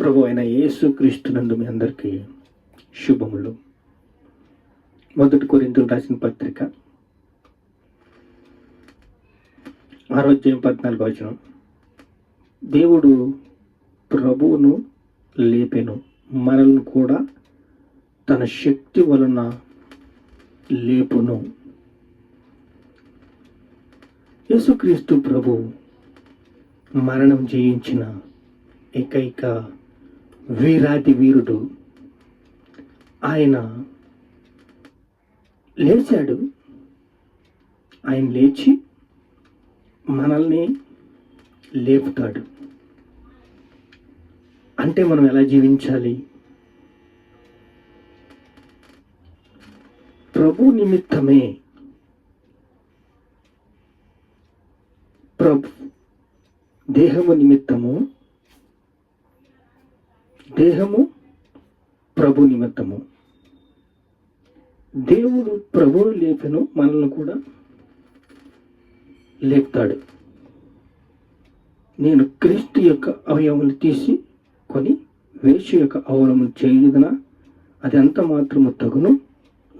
ప్రభు అయిన యేసు క్రీస్తునందు మీ అందరికీ శుభములు. మొదటి కొరింతలు రాసిన పత్రిక. ఆరోగ్యం పద్నాలుగు వచనం. దేవుడు ప్రభువును లేపెను మనల్ని కూడా తన శక్తి వలన లేపును. యేసుక్రీస్తు ప్రభు మరణం జయించిన ఏకైక వీరాటి వీరుడు ఆయన లేచాడు. ఆయన లేచి మనల్ని లేపుతాడు. అంటే మనం ఎలా జీవించాలి? ప్రభు నిమిత్తమే. ప్రభు దేహము నిమిత్తము దేహము ప్రభు నిమిత్తము. దేవుడు ప్రభుడు లేపెను మనల్ని కూడా లేపుతాడు. నేను క్రీస్తు యొక్క అవయవములు తీసి కొని వేష్య యొక్క అవయవములు చేయదన? అది ఎంత మాత్రము తగును.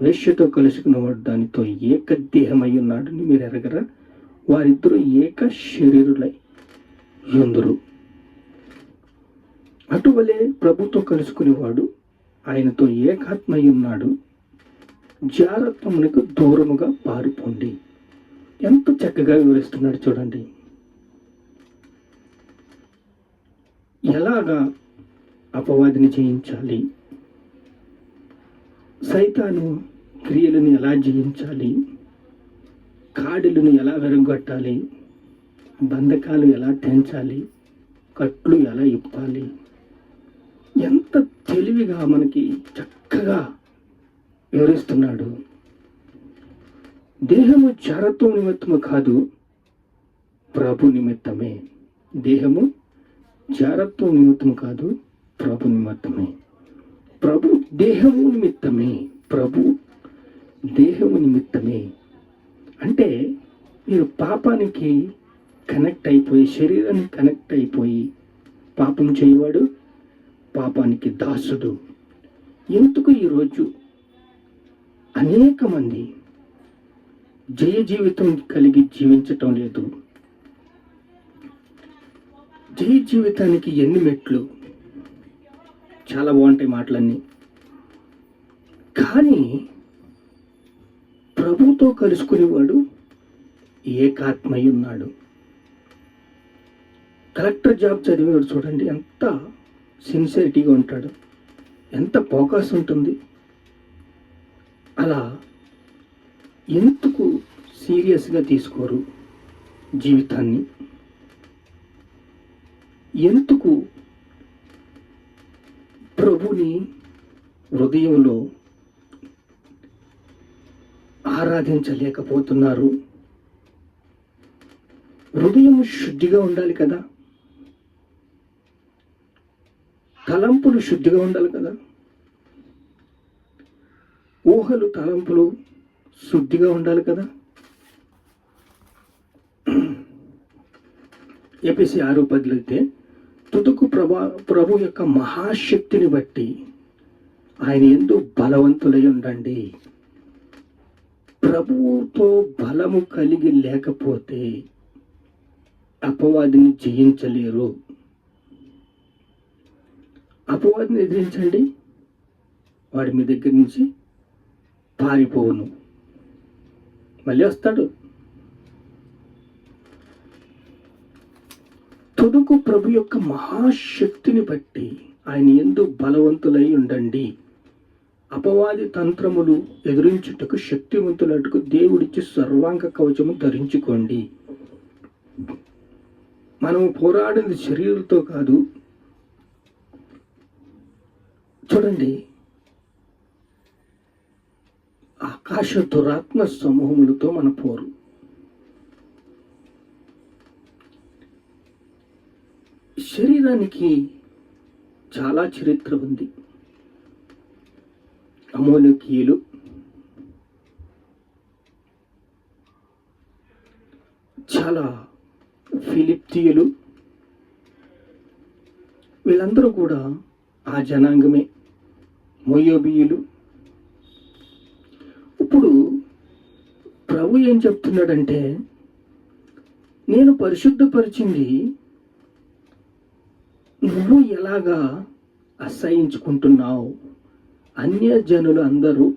వేష్యతో కలుసుకున్నవాడు దానితో ఏక దేహమై ఉన్నాడని మీరు ఎరగరా? వారిద్దరూ ఏక శరీరులై ఎందురు అటువలే ప్రభుతో కలుసుకునేవాడు. ఆయనతో ఏకాత్మై ఉన్నాడు జారత్వమునకు దూరముగా పారిపోండి. ఎంత చక్కగా వివరిస్తున్నాడు చూడండి. ఎలాగా అపవాదిని జయించాలి? సైతాను క్రియలను ఎలా జయించాలి? కాడులను ఎలా వెరగొట్టాలి బంధకాలు ఎలా తెంచాలి? కట్లు ఎలా ఇప్పాలి? ఎంత తెలివిగా మనకి చక్కగా వివరిస్తున్నాడు. దేహము జరత్వం నిమిత్తము కాదు ప్రభు నిమిత్తమే. దేహము జారత్వం నిమిత్తం కాదు ప్రభు నిమిత్తమే. ప్రభు దేహము నిమిత్తమే. ప్రభు దేహము నిమిత్తమే. అంటే మీరు పాపానికి కనెక్ట్ అయిపోయి శరీరానికి కనెక్ట్ అయిపోయి పాపం చేయవాడు పాపానికి దాసుడు. ఎందుకు ఈరోజు అనేక మంది జయ జీవితం కలిగి జీవించటం లేదు? జయ జీవితానికి ఎన్ని మెట్లు? చాలా బాగుంటాయి మాటలన్నీ. కానీ ప్రభుతో కలుసుకునేవాడు ఏకాత్మయ్యున్నాడు. ఉన్నాడు కలెక్టర్ జాబ్ చదివేవాడు చూడండి ఎంత సిన్సియరిటీగా ఉంటాడు. ఎంత ఫోకస్ ఉంటుంది. అలా ఎందుకు సీరియస్గా తీసుకోరు జీవితాన్ని? ఎందుకు ప్రభుని హృదయంలో ఆరాధించలేకపోతున్నారు? హృదయం శుద్ధిగా ఉండాలి కదా. తలంపులు శుద్ధిగా ఉండాలి కదా. ఊహలు తలంపులు శుద్ధిగా ఉండాలి కదా. ఏపీసీ ఆరు పదిలైతే తుదుకు ప్రభా ప్రభు యొక్క మహాశక్తిని బట్టి ఆయన ఎందు బలవంతులై ఉండండి. ప్రభువుతో బలము కలిగి లేకపోతే అపవాదిని జయించలేరు. అపవాదిని ఎదిరించండి. వాడి మీ దగ్గర నుంచి పారిపోవును. మళ్ళీ వస్తాడు. తుడుకు ప్రభు యొక్క మహాశక్తిని బట్టి ఆయన ఎందు బలవంతులై ఉండండి. అపవాది తంత్రములు ఎదురించుటకు శక్తివంతులటుకు దేవుడిచ్చి సర్వాంగ కవచము ధరించుకోండి. మనము పోరాడింది శరీరంతో కాదు చూడండి. ఆకాశ దురాత్మ సమూహములతో మన పోరు. శరీరానికి చాలా చరిత్ర ఉంది. అమోలకీయులు చాలా ఫిలిప్తీయులు వీళ్ళందరూ కూడా ఆ జనాంగమే. మోయోబీయులు. ఇప్పుడు ప్రభు ఏం చెప్తున్నాడంటే నేను పరిశుద్ధపరిచింది నువ్వు ఎలాగా అసహించుకుంటున్నావు? అన్య జనులు అందరూ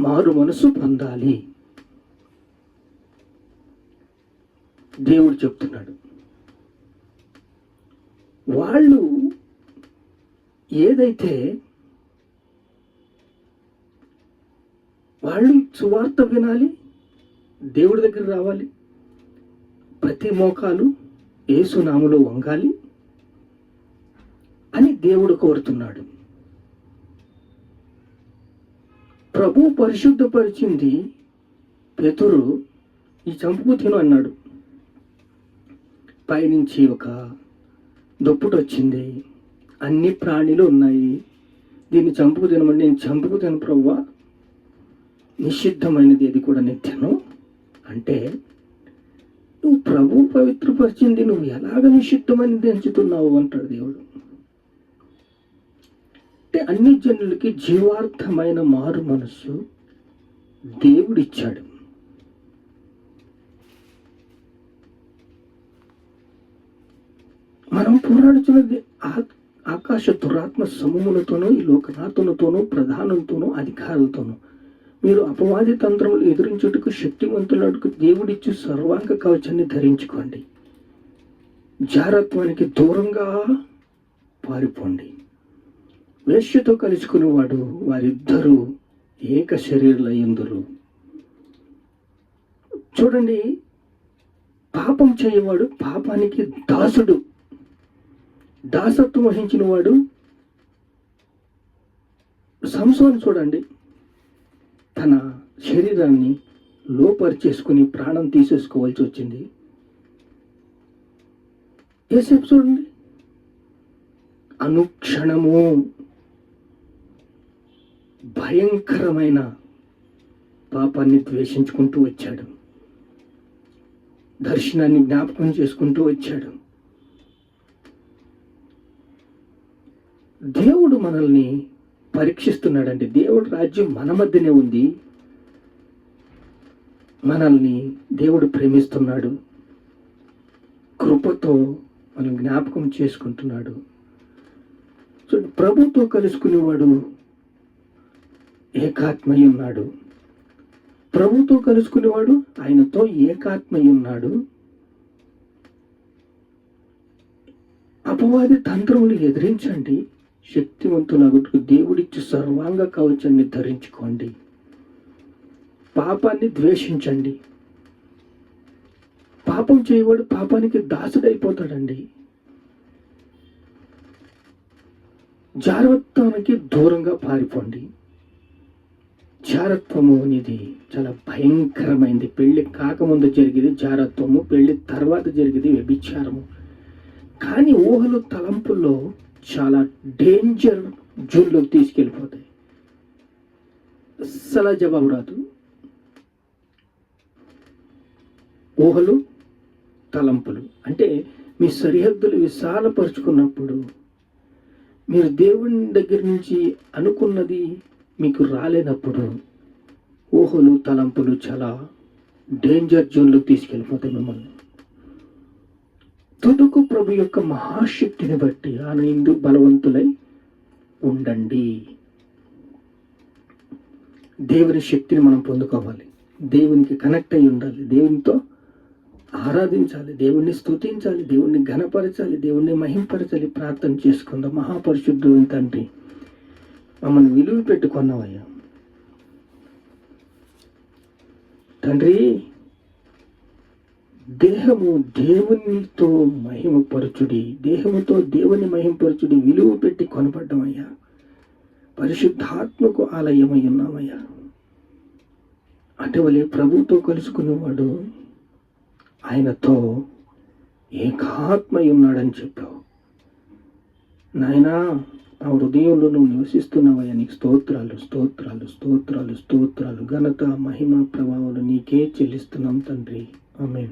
మారు మనసు పొందాలి. దేవుడు చెప్తున్నాడు. వాళ్ళు ఏదైతే వాళ్ళు సువార్త వినాలి దేవుడి దగ్గర రావాలి ప్రతి మోకాలు ఏసునాములో వంగాలి అని దేవుడు కోరుతున్నాడు. ప్రభు పరిశుద్ధపరిచింది పెతురు ఈ చంపుకు తిను అన్నాడు. పైనుంచి ఒక దుప్పుటి వచ్చింది అన్ని ప్రాణులు ఉన్నాయి. దీన్ని చంపుకు తినమని నేను చంపుకు తిన ప్రవ్వా. నిషిద్ధమైనది అది కూడా నిత్యను అంటే నువ్వు ప్రభు పవిత్రపరిచింది నువ్వు ఎలాగ నిషిద్ధమైనది ఎంచుతున్నావు అంటాడు దేవుడు. అంటే అన్ని జనులకి జీవార్థమైన మారు మనస్సు దేవుడిచ్చాడు. మనం పోరాడుతున్నది ఆత్మ ఆకాశ దురాత్మ సమూహములతోనూ ఈ లోకనాథులతోనూ ప్రధానంతోనూ అధికారులతోనూ. మీరు అపవాది తంత్రములు ఎదురించుటకు శక్తివంతులకు దేవుడిచ్చు సర్వాంగ కవచాన్ని ధరించుకోండి. జారత్వానికి దూరంగా పారిపోండి. వేశ్యతో కలుసుకునేవాడు వారిద్దరూ ఏక శరీరులయ్యందురు. చూడండి పాపం చేయవాడు పాపానికి దాసుడు. దాసత్వం వహించిన వాడు సంసోన్ చూడండి. తన శరీరాన్ని లోపరిచేసుకుని ప్రాణం తీసేసుకోవాల్సి వచ్చింది. ఏసేపు చూడండి. అనుక్షణము భయంకరమైన పాపాన్ని ద్వేషించుకుంటూ వచ్చాడు. దర్శనాన్ని జ్ఞాపకం చేసుకుంటూ వచ్చాడు. దేవుడు మనల్ని పరీక్షిస్తున్నాడండి. దేవుడు రాజ్యం మన మధ్యనే ఉంది. మనల్ని దేవుడు ప్రేమిస్తున్నాడు. కృపతో మనం జ్ఞాపకం చేసుకుంటున్నాడు. సో ప్రభుతో కలుసుకునేవాడు ఏకాత్మయ్య ఉన్నాడు. ప్రభుతో కలుసుకునేవాడు ఆయనతో ఏకాత్మయ్య ఉన్నాడు. అపవాది తంత్రములు ఎదిరించండి. శక్తివంతులగుటకు దేవుడిచ్చి సర్వాంగ కవచాన్ని ధరించుకోండి. పాపాన్ని ద్వేషించండి. పాపం చేయవాడు పాపానికి దాసుడైపోతాడండి. జారత్వానికి దూరంగా పారిపోండి. జారత్వము అనేది చాలా భయంకరమైంది. పెళ్ళి కాకముందు జరిగేది జారత్వము పెళ్ళి తర్వాత జరిగేది వ్యభిచారము. కానీ ఊహలు తలంపుల్లో చాలా డేంజర్ జోన్లోకి తీసుకెళ్ళిపోతాయి. అస్సలు జవాబు రాదు. ఊహలు తలంపులు. అంటే మీ సరిహద్దులు విశాలపరుచుకున్నప్పుడు మీరు దేవుని దగ్గర నుంచి అనుకున్నది మీకు రాలేనప్పుడు ఊహలు తలంపులు చాలా డేంజర్ జోన్లోకి తీసుకెళ్ళిపోతాయి మిమ్మల్ని. తుదుకు ప్రభు యొక్క మహాశక్తిని బట్టి ఆయన ఇందు బలవంతులై ఉండండి. దేవుని శక్తిని మనం పొందుకోవాలి. దేవునికి కనెక్ట్ అయి ఉండాలి. దేవునితో ఆరాధించాలి. దేవుణ్ణి స్తుతించాలి. దేవుణ్ణి ఘనపరచాలి. దేవుణ్ణి మహింపరచాలి. ప్రార్థన చేసుకుందాం. మహాపరిశుద్ధుడు తండ్రి మమ్మల్ని విలువ పెట్టుకున్నావయ్యా. తండ్రి దేహము దేవునితో మహిమపరచుడి దేహముతో దేవుని మహిమపరచుడి విలువ పెట్టి కొనబడ్డమయ్యా పరిశుద్ధాత్మకు ఆలయమై ఉన్నామయ్యా అటువలే ప్రభుతో కలుసుకునేవాడు ఆయనతో ఏకాత్మై ఉన్నాడని చెప్పావు. నాయనా ఆ హృదయంలో నువ్వు నివసిస్తున్నావయ్యా. నీకు స్తోత్రాలు స్తోత్రాలు స్తోత్రాలు స్తోత్రాలు. ఘనత మహిమ ప్రభావాలు నీకే చెల్లిస్తున్నాం తండ్రి. ఆమెన్.